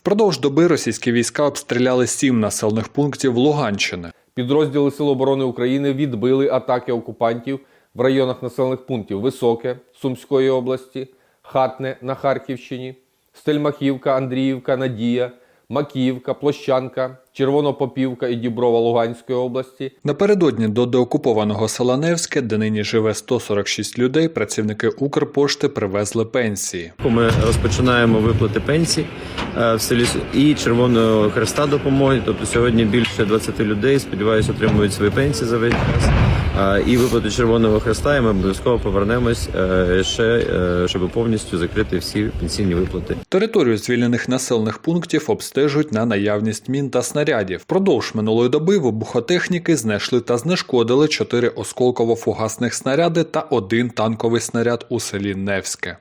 Впродовж доби російські війська обстріляли сім населених пунктів Луганщини. Підрозділи Сил оборони України відбили атаки окупантів в районах населених пунктів Високе Сумської області, Хатне на Харківщині, Стельмахівка, Андріївка, Надія, Макіївка, Площанка, Червонопопівка і Діброва Луганської області, Напередодні до деокупованого села Невське, де нині живе 146 людей, працівники Укрпошти привезли пенсії. Ми розпочинаємо виплати пенсій е, в селі і Червоного Хреста допомоги. Тобто сьогодні більше 20 людей, сподіваюся, отримують свої пенсії за весь час. Е, І виплати Червоного Хреста, і ми обов'язково повернемось е, ще, е, щоб повністю закрити всі пенсійні виплати. Територію звільнених населених пунктів обстежують на наявність мін та снарядів. Впродовж минулої доби вибухотехніки знайшли та знешкодили чотири осколково-фугасних снаряди та один танковий снаряд у селі Невське.